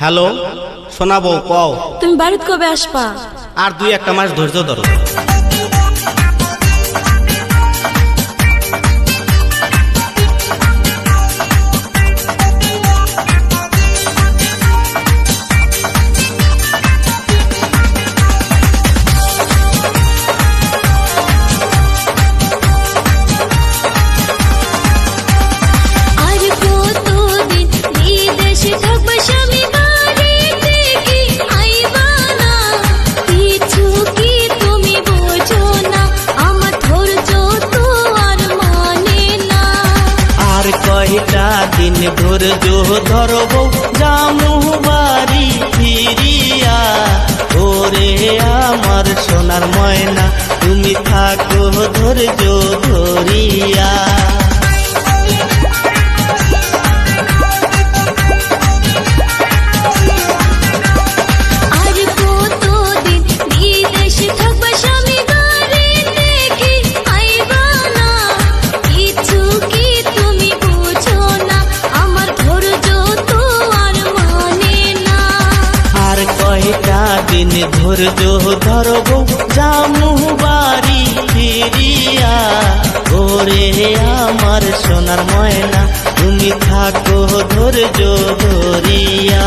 Hello শোনাবো কও। তুমি বাড়িতে কবে আসবা? আর দুই একটা মাস ধৈর্য ধরো। ধৈর্য ধরব জামু বাড়ি ফিরিয়া। ওরে আমার সোনার ময়না তুমি থাকো ধৈর্য তুমি ধৈর্য ধরব জামু বাড়ি ফিরিয়া। ওরে আমার সোনার ময়না তুমি থাকো ধৈর্য ধরিয়া।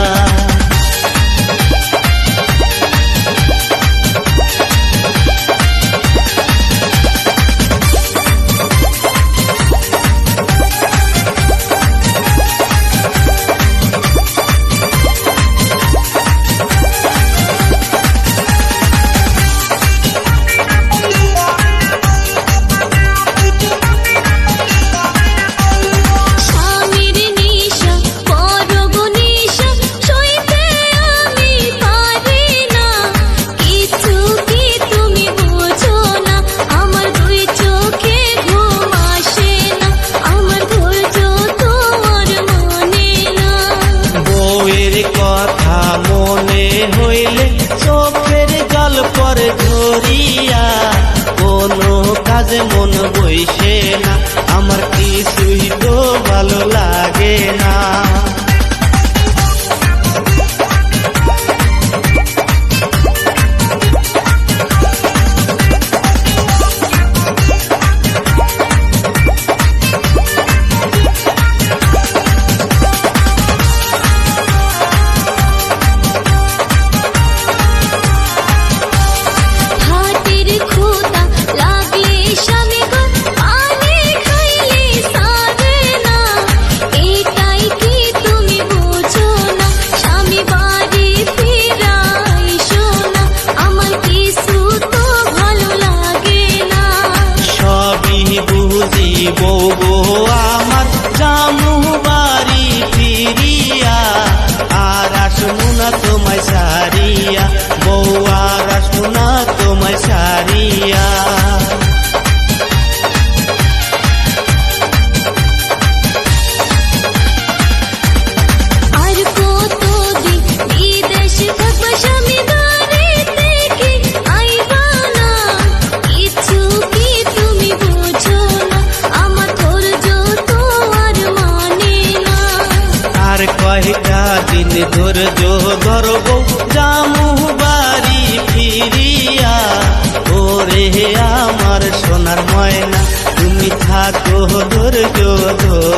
ধরিয়া কোনো কাজে মন বইছে না। আমার কিছুই তো ভালো লাগে It's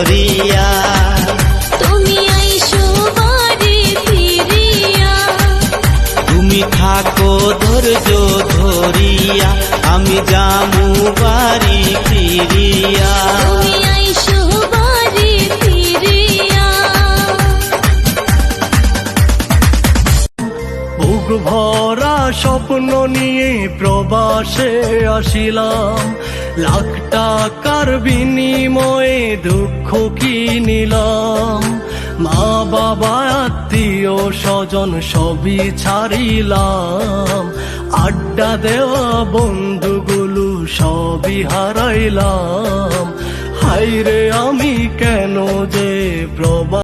করিয়া বুক ভরা স্বপ্ন নিয়ে প্রবাসে আসিলাম। লাখ টাকার বিনিময়ে দুঃখ কি নিলাম? মা বাবা, আত্মীয় স্বজন সবই ছাড়িলাম। আড্ডা দেওয়া বন্ধুগুলো সবই হারাইলাম। হাইরে আমি কেন যে প্রবা